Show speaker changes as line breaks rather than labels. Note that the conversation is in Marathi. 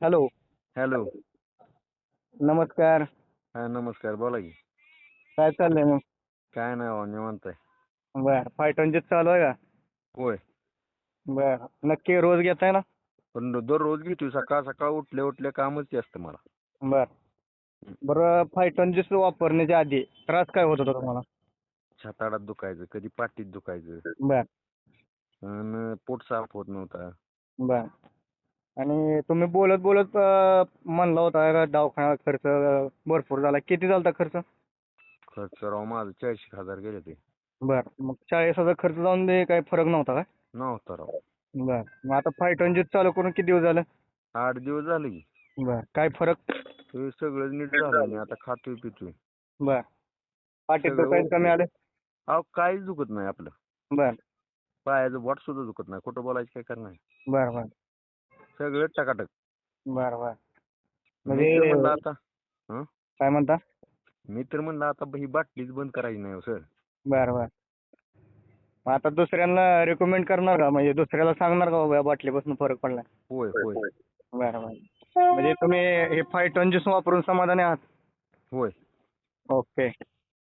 हॅलो.
हॅलो.
नमस्कार.
हा नमस्कार. बोला की.
काय चाललंय मग?
काय नाही हो निवांत आहे.
बर. फायटॉनचे चालू आहे का?
होय.
बर. नक्की रोज घेताय ना?
पण दररोज घेतोय. सकाळ सकाळ उठल्या उठल्या कामच ते असतं मला.
बर. बरं फायटॉन ज्यूस वापरण्याच्या आधी त्रास काय होत होता तुम्हाला?
छाताडात दुखायचं कधी पाठीत दुखायचं.
बर.
आणि पोट साफ होत नव्हता.
बर. आणि तुम्ही बोलत बोलत अं, म्हणला होता का दवाखाना खर्च भरपूर झाला. किती झाला खर्च?
खर्च राव माझं चाळीस हजार गेले ते.
बर. मग चाळीस हजार खर्च जाऊन दे काही फरक नव्हता का
नव्हता राव.
बर. मग आता फायटॉन ज्यूस चालू करून किती दिवस झालं?
आठ दिवस झाले की.
बर. काय फरक?
ते सगळं नीट झालं मी आता खातोय पितोय.
बर. पाठीत
सगळं
कमी आलं?
अहो काहीच दुखत नाही आपलं.
बर.
पायाचं बोट सुद्धा दुखत नाही. खोटं बोलायचं काय करणार
बर बर.
सगळं टकाटक.
बर बर. म्हणजे-
म्हणलं आता हं?
काय म्हणता?
मी तर म्हणलं आता ही बाटलीच बंद करायची नाही हो सर.
बर बर. मग आता दुसऱ्यांना रेकमेंड करणार का? म्हणजे दुसऱ्याला सांगणार का बाबा या बाटलीपासून फरक पडलाय?
होय होय.
बर बर. म्हणजे तुम्ही हे फाय टन ज्यूस वापरून समाधानी आहात?
होय.
ओके